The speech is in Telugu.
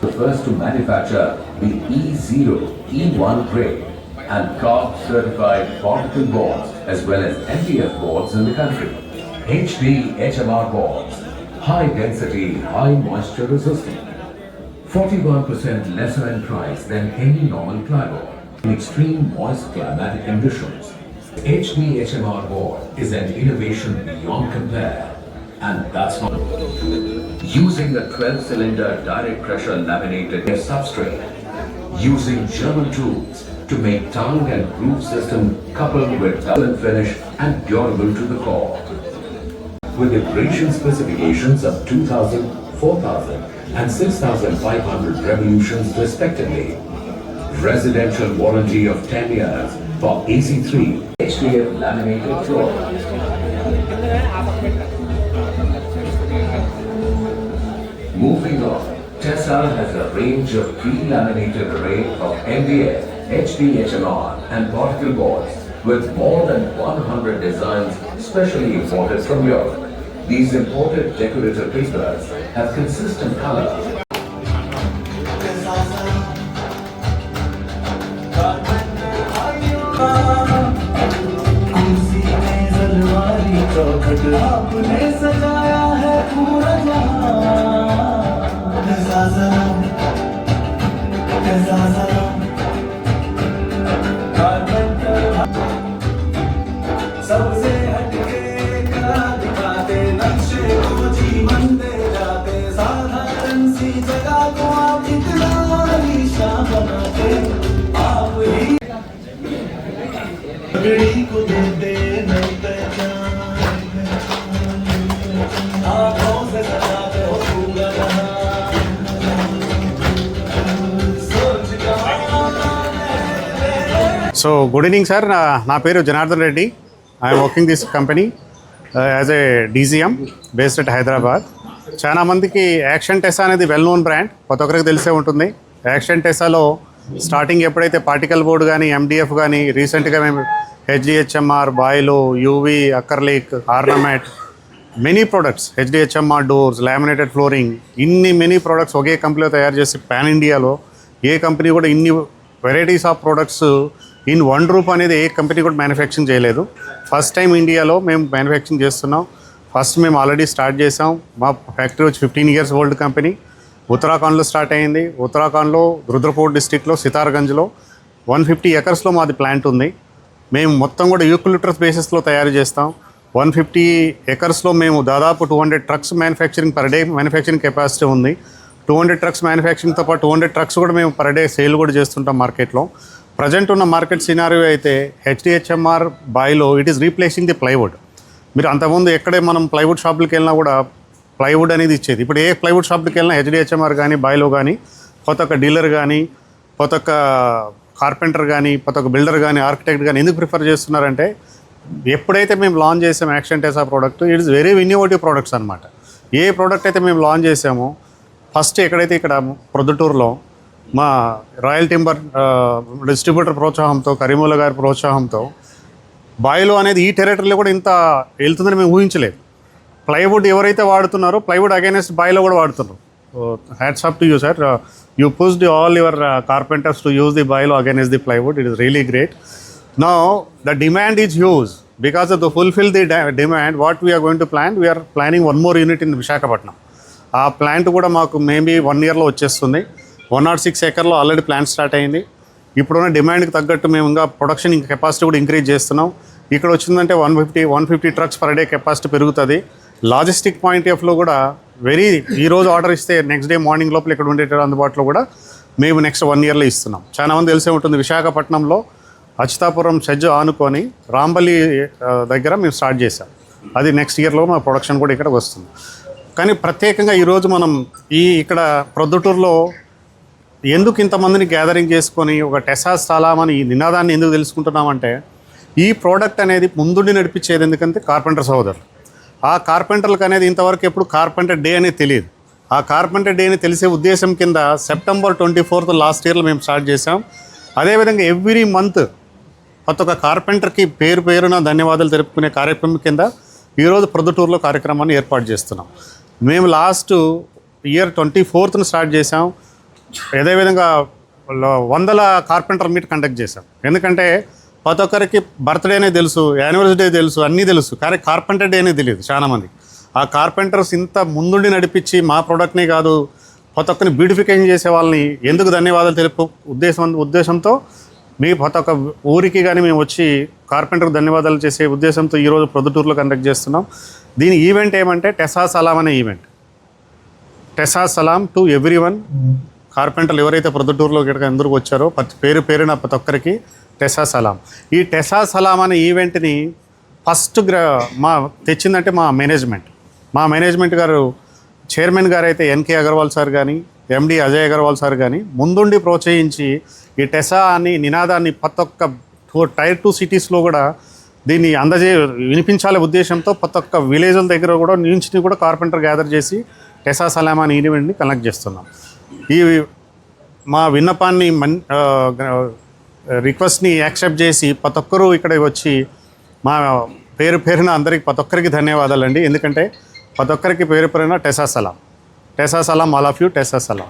the first to manufacture the E0, E1 grade and COB certified particle boards as well as MDF boards in the country. HD HMR boards, high density, high moisture resistant. 41% lesser in price than any normal plywood in extreme moist climatic conditions. HD HMR board is an innovation beyond compare. And that's not using a 12 cylinder direct pressure laminated substrate, using German tools to make tongue and groove system coupled with double finish and durable to the core. With abrasion specifications of 2000, 4000 and 6500 revolutions respectively. Residential warranty of 10 years for AC3 HDF laminated floor. Moving on, Tessa has a range of pre-laminated array of MDF, HDHMR and particle boards with more than 100 designs specially imported from Europe. These imported decorative papers have consistent color कुर्सी में अलमारी चौखट आपने सजाया सबसे हटके कला दिखाते नक्शे को जीवन दे जाते साधारण सी जगह को आप इतना बनाते आप ही को సో గుడ్ ఈవినింగ్ సార్ నా నా పేరు Janardhan Reddy. I'm working this company as a DGM based at Hyderabad చాలా మందికి యాక్షన్ టెసా అనేది వెల్ నోన్ బ్రాండ్ కొత్త ఒక్కరికి తెలిసే ఉంటుంది. యాక్షన్ టెసాలో స్టార్టింగ్ ఎప్పుడైతే పార్టికల్ బోర్డు కానీ ఎండిఎఫ్ కానీ రీసెంట్గా మేము HDHMR బాయిలు UV acrylic ornament many products HDHMR doors laminated flooring ఇన్ని మెనీ ప్రొడక్ట్స్ ఒకే కంపెనీలో తయారు చేసి పాన్ ఇండియాలో ఏ కంపెనీ కూడా ఇన్ని varieties of products in one roof అనేది ఏ కంపెనీ కూడా మ్యానుఫ్యాక్చరింగ్ చేయలేదు. ఫస్ట్ టైం ఇండియాలో మేము మ్యానుఫ్యాక్చరింగ్ చేస్తున్నాం. ఫస్ట్ మేము ఆల్రెడీ స్టార్ట్ చేసాం మా ఫ్యాక్టరీ వచ్చి ఫిఫ్టీన్ ఇయర్స్ ఓల్డ్ కంపెనీ. ఉత్తరాఖండ్లో స్టార్ట్ అయింది. ఉత్తరాఖండ్లో రుద్రపూర్ డిస్టిక్లో సితార్గంజ్లో వన్ ఫిఫ్టీ ఎకర్స్లో మాది ప్లాంట్ ఉంది. మేము మొత్తం కూడా యూక్లిటర్స్ బేసిస్లో తయారు చేస్తాం. వన్ ఫిఫ్టీ ఎకర్స్లో మేము దాదాపు two hundred trucks manufacturing per day manufacturing capacity ఉంది. టూ హండ్రెడ్ ట్రక్స్ మ్యానుఫ్యాక్చరింగ్తో పాటు టూ హండ్రెడ్ ట్రక్స్ కూడా మేము పర్ డే సేల్ కూడా చేస్తుంటాం మార్కెట్లో. ప్రజెంట్ ఉన్న మార్కెట్ సినారియో అయితే HDHMR బాయ్లో it is replacing the plywood మీరు అంతకుముందు ఎక్కడే మనం ప్లైవుడ్ షాపులకి వెళ్ళినా కూడా ప్లైవుడ్ అనేది ఇచ్చేది. ఇప్పుడు ఏ ప్లైవుడ్ షాపులకి వెళ్ళినా హెచ్డిహెచ్ఎంఆర్ కానీ బాయ్లో కానీ కొత్త ఒక డీలర్ కానీ కొత్త ఒక కార్పెంటర్ కానీ కొత్త ఒక బిల్డర్ కానీ ఆర్కిటెక్ట్ కానీ ఎందుకు ప్రిఫర్ చేస్తున్నారంటే ఎప్పుడైతే మేము లాంచ్ చేసాం action Tesa product it is very innovative products అనమాట ఏ ప్రోడక్ట్ అయితే మేము లాంచ్ చేసామో ఫస్ట్ ఎక్కడైతే ఇక్కడ ప్రొద్దుటూరులో మా రాయల్ టింబర్ డిస్ట్రిబ్యూటర్ ప్రోత్సాహంతో కరీముల్లా గారి ప్రోత్సాహంతో బాయిలో అనేది ఈ టెరిటరీలో కూడా ఇంత వెళ్తుందని మేము ఊహించలేదు. ప్లైవుడ్ ఎవరైతే వాడుతున్నారో ప్లైవుడ్ అగైనెస్ట్ బాయిలో కూడా వాడుతున్నారు. Hats up to you sir you push the all your carpenters to use the బాయిలో against the plywood it is really great no the demand is huge because of the fulfil the demand what we are going to plan we are planning one more unit in Visakhapatnam ఆ ప్లాంట్ కూడా మాకు మేబీ వన్ ఇయర్లో వచ్చేస్తుంది. వన్ నాట్ సిక్స్ ఎకర్లో ఆల్రెడీ ప్లాంట్ స్టార్ట్ అయింది. ఇప్పుడున్న డిమాండ్కి తగ్గట్టు మేము ఇంకా ప్రొడక్షన్ ఇంకా కెపాసిటీ కూడా ఇంక్రీజ్ చేస్తున్నాం. ఇక్కడ వచ్చిందంటే one fifty one fifty trucks per day capacity పెరుగుతుంది. లాజిస్టిక్ పాయింట్ ఆఫ్లో కూడా వెరీ ఈ రోజు ఆర్డర్ ఇస్తే నెక్స్ట్ డే మార్నింగ్ లోపల ఇక్కడ ఉండేట అందుబాటులో కూడా మేము నెక్స్ట్ వన్ ఇయర్లో ఇస్తున్నాం. చాలా మంది తెలిసే ఉంటుంది విశాఖపట్నంలో అచితాపురం షెజ్ ఆనుకొని రాంబలి దగ్గర మేము స్టార్ట్ చేసాం అది నెక్స్ట్ ఇయర్లో మా ప్రొడక్షన్ కూడా ఇక్కడ వస్తుంది. కానీ ప్రత్యేకంగా ఈరోజు మనం ఈ ఇక్కడ ప్రొద్దుటూరులో ఎందుకు ఇంతమందిని గ్యాదరింగ్ చేసుకొని ఒక టెసా స్థలం అని ఈ నినాదాన్ని ఎందుకు తెలుసుకుంటున్నామంటే ఈ ప్రోడక్ట్ అనేది ముందుండి నడిపించేది ఎందుకంటే కార్పెంటర్ సోదరులు ఆ కార్పెంటర్లకు అనేది ఇంతవరకు ఎప్పుడు కార్పెంటర్ డే అనేది తెలియదు. ఆ కార్పెంటర్ డే అని తెలిసే ఉద్దేశం కింద సెప్టెంబర్ ట్వంటీ ఫోర్త్ లాస్ట్ ఇయర్లో మేము స్టార్ట్ చేసాం అదేవిధంగా ఎవ్రీ మంత్ కొత్త ఒక కార్పెంటర్కి పేరు పేరున ధన్యవాదాలు తెలుపుకునే కార్యక్రమం కింద ఈరోజు ప్రొద్దుటూరులో కార్యక్రమాన్ని ఏర్పాటు చేస్తున్నాం. మేము లాస్ట్ ఇయర్ ట్వంటీ ఫోర్త్ను స్టార్ట్ చేసాం అదేవిధంగా విధంగా వందల కార్పెంటర్ మీట్ కండక్ట్ చేశాం. ఎందుకంటే ప్రతి ఒక్కరికి బర్త్డేనే తెలుసు యానివర్సరీ డే తెలుసు అన్నీ తెలుసు. కానీ కార్పెంటర్ డేనే తెలియదు చాలామంది ఆ కార్పెంటర్స్ ఇంత ముందుండి నడిపించి మా ప్రోడక్ట్ని కాదు ప్రతి ఒక్కరిని బ్యూటిఫికేషన్ చేసే వాళ్ళని ఎందుకు ధన్యవాదాలు తెలుపు ఉద్దేశం ఉద్దేశంతో మీ ప్రతి ఒక్క ఊరికి కానీ మేము వచ్చి కార్పెంటర్ ధన్యవాదాలు చేసే ఉద్దేశంతో ఈరోజు ప్రొద్దుటూరులో కండక్ట్ చేస్తున్నాం. దీని ఈవెంట్ ఏమంటే టెసా సలాం అనే event Tesa Salaam to every one కార్పెంటర్లు ఎవరైతే ప్రొద్దుటూరులో గిటక ఎందుకు వచ్చారో ప్రతి పేరు పేరున ప్రతి ఒక్కరికి టెసా సలాం. ఈ టెసా సలాం అనే ఈవెంట్ని ఫస్ట్ గ్ర మా తెచ్చిందంటే మా మేనేజ్మెంట్ మా మేనేజ్మెంట్ గారు చైర్మన్ గారు అయితే ఎన్కే అగర్వాల్ సార్ కానీ ఎండి అజయ్ అగర్వాల్ సార్ కానీ ముందుండి ప్రోత్సహించి ఈ టెసా అని నినాదాన్ని ప్రతి ఒక్క టూ- టైర్ టూ సిటీస్లో కూడా దీన్ని అందజే వినిపించాలే ఉద్దేశంతో ప్రతి ఒక్క విలేజ్ల దగ్గర కూడా నుంచి కూడా కార్పెంటర్ గ్యాదర్ చేసి టెసా సలామా అనే ఈవెంట్ని కనెక్ట్ చేస్తున్నాం. ఈ మా విన్నపాన్ని మన్ రిక్వెస్ట్ని యాక్సెప్ట్ చేసి ప్రతి ఒక్కరూ ఇక్కడ వచ్చి మా పేరు పేరున అందరికి ప్రతి ఒక్కరికి ధన్యవాదాలండి. ఎందుకంటే ప్రతి ఒక్కరికి పేరు పేరున Tesa Salaam. Tesa Salaam all of you Tesa Salaam.